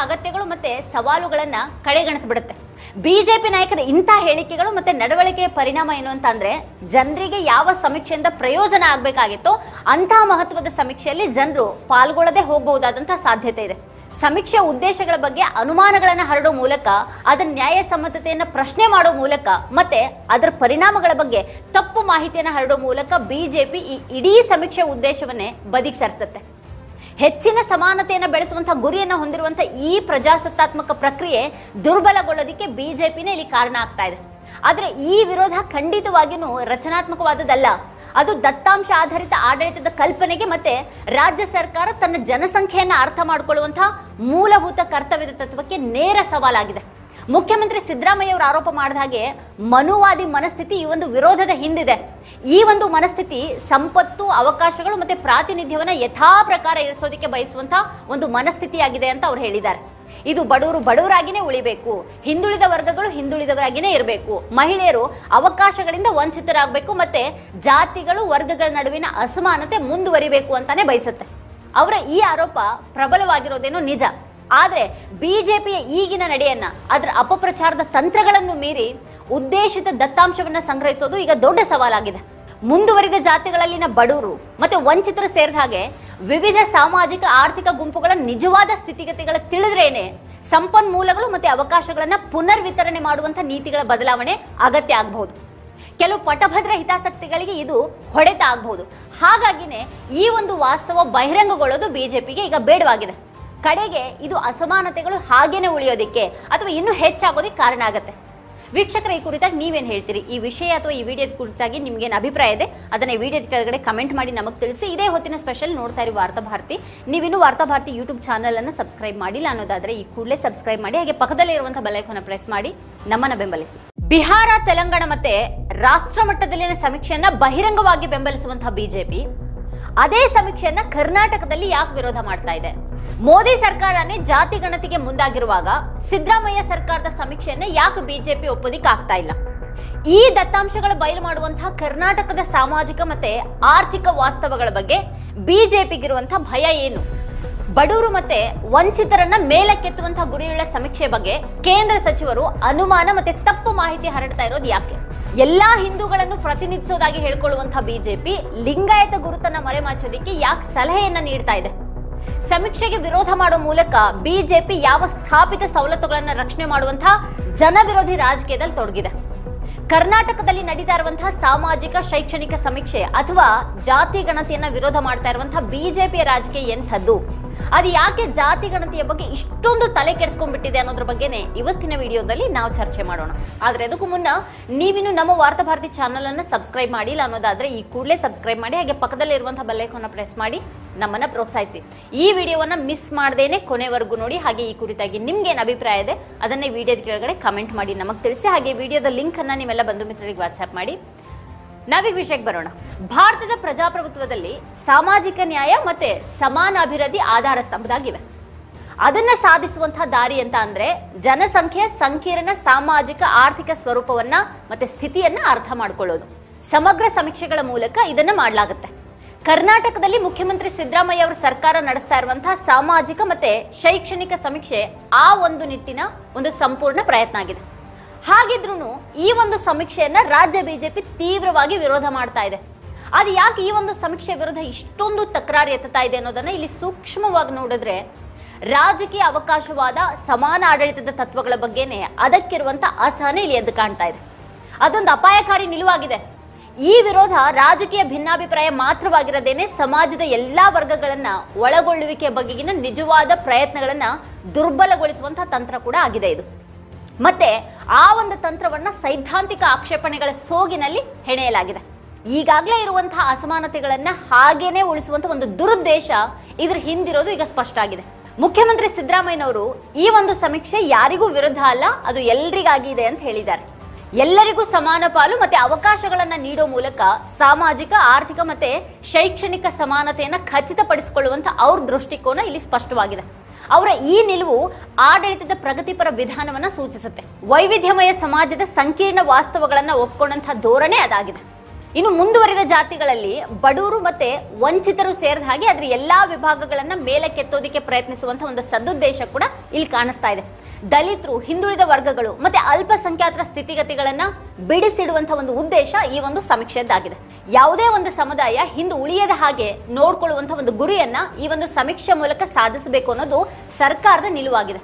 ಅಗತ್ಯಗಳು ಮತ್ತೆ ಸವಾಲುಗಳನ್ನ ಕಡೆಗಣಿಸ್ಬಿಡುತ್ತೆ. ಬಿಜೆಪಿ ನಾಯಕರ ಇಂಥ ಹೇಳಿಕೆಗಳು ಮತ್ತೆ ನಡವಳಿಕೆಯ ಪರಿಣಾಮ ಏನು ಅಂತ ಅಂದ್ರೆ, ಜನರಿಗೆ ಯಾವ ಸಮೀಕ್ಷೆಯಿಂದ ಪ್ರಯೋಜನ ಆಗಬೇಕಾಗಿತ್ತೋ ಅಂತಹ ಮಹತ್ವದ ಸಮೀಕ್ಷೆಯಲ್ಲಿ ಜನರು ಪಾಲ್ಗೊಳ್ಳದೆ ಹೋಗಬಹುದಾದಂತಹ ಸಾಧ್ಯತೆ ಇದೆ. ಸಮೀಕ್ಷೆ ಉದ್ದೇಶಗಳ ಬಗ್ಗೆ ಅನುಮಾನಗಳನ್ನು ಹರಡೋ ಮೂಲಕ, ಅದರ ನ್ಯಾಯಸಮ್ಮತತೆಯನ್ನು ಪ್ರಶ್ನೆ ಮಾಡೋ ಮೂಲಕ ಮತ್ತೆ ಅದರ ಪರಿಣಾಮಗಳ ಬಗ್ಗೆ ತಪ್ಪು ಮಾಹಿತಿಯನ್ನು ಹರಡೋ ಮೂಲಕ ಬಿಜೆಪಿ ಈ ಇಡೀ ಸಮೀಕ್ಷೆ ಉದ್ದೇಶವನ್ನೇ ಬದಿಗೆ ಸರಿಸುತ್ತೆ. ಹೆಚ್ಚಿನ ಸಮಾನತೆಯನ್ನು ಬೆಳೆಸುವಂತಹ ಗುರಿಯನ್ನು ಹೊಂದಿರುವಂತಹ ಈ ಪ್ರಜಾಸತ್ತಾತ್ಮಕ ಪ್ರಕ್ರಿಯೆ ದುರ್ಬಲಗೊಳ್ಳೋದಕ್ಕೆ ಬಿಜೆಪಿನೇ ಇಲ್ಲಿ ಕಾರಣ ಆಗ್ತಾ ಇದೆ. ಆದರೆ ಈ ವಿರೋಧ ಖಂಡಿತವಾಗಿಯೂ ರಚನಾತ್ಮಕವಾದದ್ದಲ್ಲ. ಅದು ದತ್ತಾಂಶ ಆಧಾರಿತ ಆಡಳಿತದ ಕಲ್ಪನೆಗೆ ಮತ್ತೆ ರಾಜ್ಯ ಸರ್ಕಾರ ತನ್ನ ಜನಸಂಖ್ಯೆಯನ್ನು ಅರ್ಥ ಮಾಡಿಕೊಳ್ಳುವಂತಹ ಮೂಲಭೂತ ಕರ್ತವ್ಯದ ತತ್ವಕ್ಕೆ ನೇರ ಸವಾಲಾಗಿದೆ. ಮುಖ್ಯಮಂತ್ರಿ ಸಿದ್ದರಾಮಯ್ಯ ಅವರು ಆರೋಪ ಮಾಡಿದ ಹಾಗೆ ಮನುವಾದಿ ಮನಸ್ಥಿತಿ ಈ ಒಂದು ವಿರೋಧದ ಹಿಂದಿದೆ. ಈ ಒಂದು ಮನಸ್ಥಿತಿ ಸಂಪತ್ತು, ಅವಕಾಶಗಳು ಮತ್ತೆ ಪ್ರಾತಿನಿಧ್ಯವನ್ನ ಯಥಾ ಪ್ರಕಾರ ಇರಿಸೋದಕ್ಕೆ ಬಯಸುವಂತಹ ಒಂದು ಮನಸ್ಥಿತಿಯಾಗಿದೆ ಅಂತ ಅವ್ರು ಹೇಳಿದ್ದಾರೆ. ಇದು ಬಡವರು ಬಡವರಾಗಿನೇ ಉಳಿಬೇಕು, ಹಿಂದುಳಿದ ವರ್ಗಗಳು ಹಿಂದುಳಿದವರಾಗಿನೇ ಇರಬೇಕು. ಮಹಿಳೆಯರು ಅವಕಾಶಗಳಿಂದ ವಂಚಿತರಾಗಬೇಕು ಮತ್ತೆ ಜಾತಿಗಳು ವರ್ಗಗಳ ನಡುವಿನ ಅಸಮಾನತೆ ಮುಂದುವರಿಬೇಕು ಅಂತಾನೆ ಬಯಸುತ್ತೆ. ಅವರ ಈ ಆರೋಪ ಪ್ರಬಲವಾಗಿರೋದೇನೋ ನಿಜ. ಆದ್ರೆ ಪಿಯ ಈಗಿನ ನಡೆಯನ್ನ, ಅದರ ಅಪಪ್ರಚಾರದ ತಂತ್ರಗಳನ್ನು ಮೀರಿ ಉದ್ದೇಶಿತ ದತ್ತಾಂಶವನ್ನು ಸಂಗ್ರಹಿಸೋದು ಈಗ ದೊಡ್ಡ ಸವಾಲಾಗಿದೆ. ಮುಂದುವರಿದ ಜಾತಿಗಳಲ್ಲಿನ ಬಡವರು ಮತ್ತು ವಂಚಿತರು ಸೇರಿದ ಹಾಗೆ ವಿವಿಧ ಸಾಮಾಜಿಕ, ಆರ್ಥಿಕ ಗುಂಪುಗಳ ನಿಜವಾದ ಸ್ಥಿತಿಗತಿಗಳ ತಿಳಿದ್ರೇನೆ ಸಂಪನ್ಮೂಲಗಳು ಮತ್ತು ಅವಕಾಶಗಳನ್ನು ಪುನರ್ ವಿತರಣೆ ಮಾಡುವಂಥ ನೀತಿಗಳ ಬದಲಾವಣೆ ಅಗತ್ಯ ಆಗಬಹುದು. ಕೆಲವು ಪಟಭದ್ರ ಹಿತಾಸಕ್ತಿಗಳಿಗೆ ಇದು ಹೊಡೆತ ಆಗಬಹುದು. ಹಾಗಾಗಿನೇ ಈ ಒಂದು ವಾಸ್ತವ ಬಹಿರಂಗಗೊಳ್ಳೋದು ಬಿಜೆಪಿಗೆ ಈಗ ಬೇಡವಾಗಿದೆ. ಕಡೆಗೆ ಇದು ಅಸಮಾನತೆಗಳು ಹಾಗೇನೆ ಉಳಿಯೋದಕ್ಕೆ ಅಥವಾ ಇನ್ನೂ ಹೆಚ್ಚಾಗೋದಕ್ಕೆ ಕಾರಣ ಆಗುತ್ತೆ. ವೀಕ್ಷಕರ, ಈ ಕುರಿತಾಗಿ ನೀವೇನು ಹೇಳ್ತೀರಿ? ಈ ವಿಷಯ ಅಥವಾ ಈ ವಿಡಿಯೋದ ಕುರಿತಾಗಿ ನಿಮ್ಗೇನು ಅಭಿಪ್ರಾಯ ಇದೆ? ಅದನ್ನು ಈ ವಿಡಿಯೋದ ಕೆಳಗಡೆ ಕಮೆಂಟ್ ಮಾಡಿ ನಮಗೆ ತಿಳಿಸಿ. ಇದೇ ಹೊತ್ತಿನ ಸ್ಪೆಷಲ್ ನೋಡ್ತಾ ಇರಿ ವಾರ್ತಾ ಭಾರತಿ. ನೀವಿನ್ನೂ ವಾರ್ತಾ ಭಾರತಿ ಯೂಟ್ಯೂಬ್ ಚಾನಲನ್ನು ಸಬ್ಸ್ಕ್ರೈಬ್ ಮಾಡಿಲ್ಲ ಅನ್ನೋದಾದ್ರೆ ಈ ಕೂಡಲೇ ಸಬ್ಸ್ಕ್ರೈಬ್ ಮಾಡಿ, ಹಾಗೆ ಪಕ್ಕದಲ್ಲೇ ಇರುವಂತಹ ಬೆಲ್ಲೈಕನ್ನ ಪ್ರೆಸ್ ಮಾಡಿ ನಮ್ಮನ್ನು ಬೆಂಬಲಿಸಿ. ಬಿಹಾರ, ತೆಲಂಗಾಣ ಮತ್ತೆ ರಾಷ್ಟ್ರ ಮಟ್ಟದಲ್ಲಿನ ಸಮೀಕ್ಷೆಯನ್ನ ಬಹಿರಂಗವಾಗಿ ಬೆಂಬಲಿಸುವಂತಹ ಬಿಜೆಪಿ, ಅದೇ ಸಮೀಕ್ಷೆಯನ್ನ ಕರ್ನಾಟಕದಲ್ಲಿ ಯಾಕೆ ವಿರೋಧ ಮಾಡ್ತಾ ಇದೆ? ಮೋದಿ ಸರ್ಕಾರನೇ ಜಾತಿ ಗಣತಿಗೆ ಮುಂದಾಗಿರುವಾಗ ಸಿದ್ದರಾಮಯ್ಯ ಸರ್ಕಾರದ ಸಮೀಕ್ಷೆಯನ್ನ ಯಾಕೆ ಬಿಜೆಪಿ ಒಪ್ಪೋದಿಕ್ ಆಗ್ತಾ ಇಲ್ಲ? ಈ ದತ್ತಾಂಶಗಳ ಬಯಲು ಮಾಡುವಂತಹ ಕರ್ನಾಟಕದ ಸಾಮಾಜಿಕ ಮತ್ತೆ ಆರ್ಥಿಕ ವಾಸ್ತವಗಳ ಬಗ್ಗೆ ಬಿಜೆಪಿಗಿರುವಂತಹ ಭಯ ಏನು? ಬಡವರು ಮತ್ತೆ ವಂಚಿತರನ್ನ ಮೇಲಕ್ಕೆತ್ತುವಂತಹ ಗುರಿಯುಳ್ಳ ಸಮೀಕ್ಷೆ ಬಗ್ಗೆ ಕೇಂದ್ರ ಸಚಿವರು ಅನುಮಾನ ಮತ್ತೆ ತಪ್ಪು ಮಾಹಿತಿ ಹರಡ್ತಾ ಇರೋದು ಯಾಕೆ? ಎಲ್ಲಾ ಹಿಂದೂಗಳನ್ನು ಪ್ರತಿನಿಧಿಸೋದಾಗಿ ಹೇಳ್ಕೊಳ್ಳುವಂತಹ ಬಿಜೆಪಿ ಲಿಂಗಾಯತ ಗುರುತನ್ನ ಮರೆಮಾಚೋದಿಕ್ಕೆ ಯಾಕೆ ಸಲಹೆಯನ್ನ ನೀಡ್ತಾ ಇದೆ? ಸಮೀಕ್ಷೆಗೆ ವಿರೋಧ ಮಾಡೋ ಮೂಲಕ ಬಿಜೆಪಿ ಯಾವ ಸ್ಥಾಪಿತ ಸವಲತ್ತುಗಳನ್ನ ರಕ್ಷಣೆ ಮಾಡುವಂತಹ ಜನವಿರೋಧಿ ರಾಜಕೀಯದಲ್ಲಿ ತೊಡಗಿದೆ. ಕರ್ನಾಟಕದಲ್ಲಿ ನಡೀತಾ ಇರುವಂತಹ ಸಾಮಾಜಿಕ, ಶೈಕ್ಷಣಿಕ ಸಮೀಕ್ಷೆ ಅಥವಾ ಜಾತಿ ಗಣತಿಯನ್ನ ವಿರೋಧ ಮಾಡ್ತಾ ಇರುವಂತಹ ಬಿಜೆಪಿಯ ರಾಜಕೀಯ ಎಂಥದ್ದು? ಅದು ಯಾಕೆ ಜಾತಿ ಗಣತಿಯ ಬಗ್ಗೆ ಇಷ್ಟೊಂದು ತಲೆ ಕೆಡಿಸ್ಕೊಂಡ್ಬಿಟ್ಟಿದೆ ಅನ್ನೋದ್ರ ಬಗ್ಗೆನೇ ಇವತ್ತಿನ ವಿಡಿಯೋದಲ್ಲಿ ನಾವು ಚರ್ಚೆ ಮಾಡೋಣ. ಆದ್ರೆ ಅದಕ್ಕೂ ಮುನ್ನ ನೀವಿನ್ನು ನಮ್ಮ ವಾರ್ತಾ ಭಾರತಿ ಚಾನಲ್ ಅನ್ನ ಸಬ್ಸ್ಕ್ರೈಬ್ ಮಾಡಿಲ್ಲ ಅನ್ನೋದಾದ್ರೆ ಈ ಕೂಡಲೇ ಸಬ್ಸ್ಕ್ರೈಬ್ ಮಾಡಿ, ಹಾಗೆ ಪಕ್ಕದಲ್ಲಿ ಇರುವಂತಹ ಬೆಲ್ಲೈಕನ್ನ ಪ್ರೆಸ್ ಮಾಡಿ, ನಮ್ಮನ್ನ ಪ್ರೋತ್ಸಾಹಿಸಿ. ಈ ವಿಡಿಯೋವನ್ನ ಮಿಸ್ ಮಾಡ್ದೇನೆ ಕೊನೆವರೆಗೂ ನೋಡಿ, ಹಾಗೆ ಈ ಕುರಿತಾಗಿ ನಿಮ್ಗೇನು ಅಭಿಪ್ರಾಯ ಇದೆ ಅದನ್ನೇ ವಿಡಿಯೋದ ಕೆಳಗಡೆ ಕಮೆಂಟ್ ಮಾಡಿ ನಮಗೆ ತಿಳಿಸಿ, ಹಾಗೆ ವಿಡಿಯೋದ ಲಿಂಕ್ ಅನ್ನ ನಿಮ್ಮೆಲ್ಲ ಬಂಧು ಮಿತ್ರರಿಗೆ ವಾಟ್ಸ್ಆಪ್ ಮಾಡಿ. ನಾವೀಗ ವಿಷಯಕ್ಕೆ ಬರೋಣ. ಭಾರತದ ಪ್ರಜಾಪ್ರಭುತ್ವದಲ್ಲಿ ಸಾಮಾಜಿಕ ನ್ಯಾಯ ಮತ್ತೆ ಸಮಾನ ಅಭಿವೃದ್ಧಿ ಆಧಾರ ಸ್ತಂಭದಾಗಿವೆ. ಅದನ್ನ ಸಾಧಿಸುವಂತಹ ದಾರಿ ಅಂತ ಅಂದ್ರೆ ಜನಸಂಖ್ಯೆ, ಸಂಕೀರ್ಣ ಸಾಮಾಜಿಕ ಆರ್ಥಿಕ ಸ್ವರೂಪವನ್ನ ಮತ್ತೆ ಸ್ಥಿತಿಯನ್ನ ಅರ್ಥ ಮಾಡ್ಕೊಳ್ಳೋದು. ಸಮಗ್ರ ಸಮೀಕ್ಷೆಗಳ ಮೂಲಕ ಇದನ್ನ ಮಾಡಲಾಗುತ್ತೆ. ಕರ್ನಾಟಕದಲ್ಲಿ ಮುಖ್ಯಮಂತ್ರಿ ಸಿದ್ದರಾಮಯ್ಯ ಅವರ ಸರ್ಕಾರ ನಡೆಸ್ತಾ ಇರುವಂತಹ ಸಾಮಾಜಿಕ ಮತ್ತೆ ಶೈಕ್ಷಣಿಕ ಸಮೀಕ್ಷೆ ಆ ಒಂದು ನಿಟ್ಟಿನ ಒಂದು ಸಂಪೂರ್ಣ ಪ್ರಯತ್ನ ಆಗಿದೆ. ಹಾಗಿದ್ರೂ ಈ ಒಂದು ಸಮೀಕ್ಷೆಯನ್ನ ರಾಜ್ಯ ಬಿಜೆಪಿ ತೀವ್ರವಾಗಿ ವಿರೋಧ ಮಾಡ್ತಾ ಇದೆ. ಅದು ಯಾಕೆ ಈ ಒಂದು ಸಮೀಕ್ಷೆ ವಿರುದ್ಧ ಇಷ್ಟೊಂದು ತಕರಾರು ಎತ್ತುತ್ತಾ ಇದೆ ಅನ್ನೋದನ್ನ ಇಲ್ಲಿ ಸೂಕ್ಷ್ಮವಾಗಿ ನೋಡಿದ್ರೆ ರಾಜಕೀಯ ಅವಕಾಶವಾದ ಸಮಾನ ಆಡಳಿತದ ತತ್ವಗಳ ಬಗ್ಗೆನೇ ಅದಕ್ಕಿರುವಂತ ಅಸಹನೆ ಇಲ್ಲಿ ಎದ್ದು ಕಾಣ್ತಾ ಇದೆ. ಅದೊಂದು ಅಪಾಯಕಾರಿ ನಿಲುವಾಗಿದೆ. ಈ ವಿರೋಧ ರಾಜಕೀಯ ಭಿನ್ನಾಭಿಪ್ರಾಯ ಮಾತ್ರವಾಗಿರದೇನೆ ಸಮಾಜದ ಎಲ್ಲಾ ವರ್ಗಗಳನ್ನ ಒಳಗೊಳ್ಳುವಿಕೆ ಬಗೆಗಿನ ನಿಜವಾದ ಪ್ರಯತ್ನಗಳನ್ನ ದುರ್ಬಲಗೊಳಿಸುವಂತಹ ತಂತ್ರ ಕೂಡ ಆಗಿದೆ ಇದು. ಮತ್ತೆ ಆ ಒಂದು ತಂತ್ರವನ್ನ ಸೈದ್ಧಾಂತಿಕ ಆಕ್ಷೇಪಣೆಗಳ ಸೋಗಿನಲ್ಲಿ ಹೆಣೆಯಲಾಗಿದೆ. ಈಗಾಗಲೇ ಇರುವಂತಹ ಅಸಮಾನತೆಗಳನ್ನು ಹಾಗೇನೆ ಉಳಿಸುವಂತಹ ಒಂದು ದುರುದ್ದೇಶ ಇದ್ರ ಹಿಂದಿರೋದು ಈಗ ಸ್ಪಷ್ಟ ಆಗಿದೆ. ಮುಖ್ಯಮಂತ್ರಿ ಸಿದ್ದರಾಮಯ್ಯನವರು ಈ ಒಂದು ಸಮೀಕ್ಷೆ ಯಾರಿಗೂ ವಿರುದ್ಧ ಅಲ್ಲ, ಅದು ಎಲ್ರಿಗಾಗಿ ಇದೆ ಅಂತ ಹೇಳಿದ್ದಾರೆ. ಎಲ್ಲರಿಗೂ ಸಮಾನ ಪಾಲು ಮತ್ತೆ ಅವಕಾಶಗಳನ್ನು ನೀಡೋ ಮೂಲಕ ಸಾಮಾಜಿಕ, ಆರ್ಥಿಕ ಮತ್ತೆ ಶೈಕ್ಷಣಿಕ ಸಮಾನತೆಯನ್ನು ಖಚಿತಪಡಿಸಿಕೊಳ್ಳುವಂತ ಅವ್ರ ದೃಷ್ಟಿಕೋನ ಇಲ್ಲಿ ಸ್ಪಷ್ಟವಾಗಿದೆ. ಅವರ ಈ ನಿಲುವು ಆಡಳಿತದ ಪ್ರಗತಿಪರ ವಿಧಾನವನ್ನ ಸೂಚಿಸುತ್ತೆ. ವೈವಿಧ್ಯಮಯ ಸಮಾಜದ ಸಂಕೀರ್ಣ ವಾಸ್ತವಗಳನ್ನ ಒಪ್ಕೊಂಡಂತಹ ಧೋರಣೆ ಅದಾಗಿದೆ. ಇನ್ನು ಮುಂದುವರಿದ ಜಾತಿಗಳಲ್ಲಿ ಬಡವರು ಮತ್ತೆ ವಂಚಿತರು ಸೇರಿದ ಹಾಗೆ ಅದ್ರ ಎಲ್ಲಾ ವಿಭಾಗಗಳನ್ನ ಮೇಲಕ್ಕೆತ್ತೋದಕ್ಕೆ ಪ್ರಯತ್ನಿಸುವಂತಹ ಒಂದು ಸದುದ್ದೇಶ ಕೂಡ ಇಲ್ಲಿ ಕಾಣಿಸ್ತಾ ಇದೆ. ದಲಿತರು, ಹಿಂದುಳಿದ ವರ್ಗಗಳು, ಮತ್ತೆ ಅಲ್ಪಸಂಖ್ಯಾತರ ಸ್ಥಿತಿಗತಿಗಳನ್ನ ಬಿಡಿಸಿಡುವಂತಹ ಒಂದು ಉದ್ದೇಶ ಈ ಒಂದು ಸಮೀಕ್ಷೆದ್ದಾಗಿದೆ ಯಾವುದೇ ಒಂದು ಸಮುದಾಯ ಹಿಂದೆ ಉಳಿಯದ ಹಾಗೆ ನೋಡ್ಕೊಳ್ಳುವಂತಹ ಒಂದು ಗುರಿಯನ್ನ ಈ ಒಂದು ಸಮೀಕ್ಷೆ ಮೂಲಕ ಸಾಧಿಸಬೇಕು ಅನ್ನೋದು ಸರ್ಕಾರದ ನಿಲುವಾಗಿದೆ.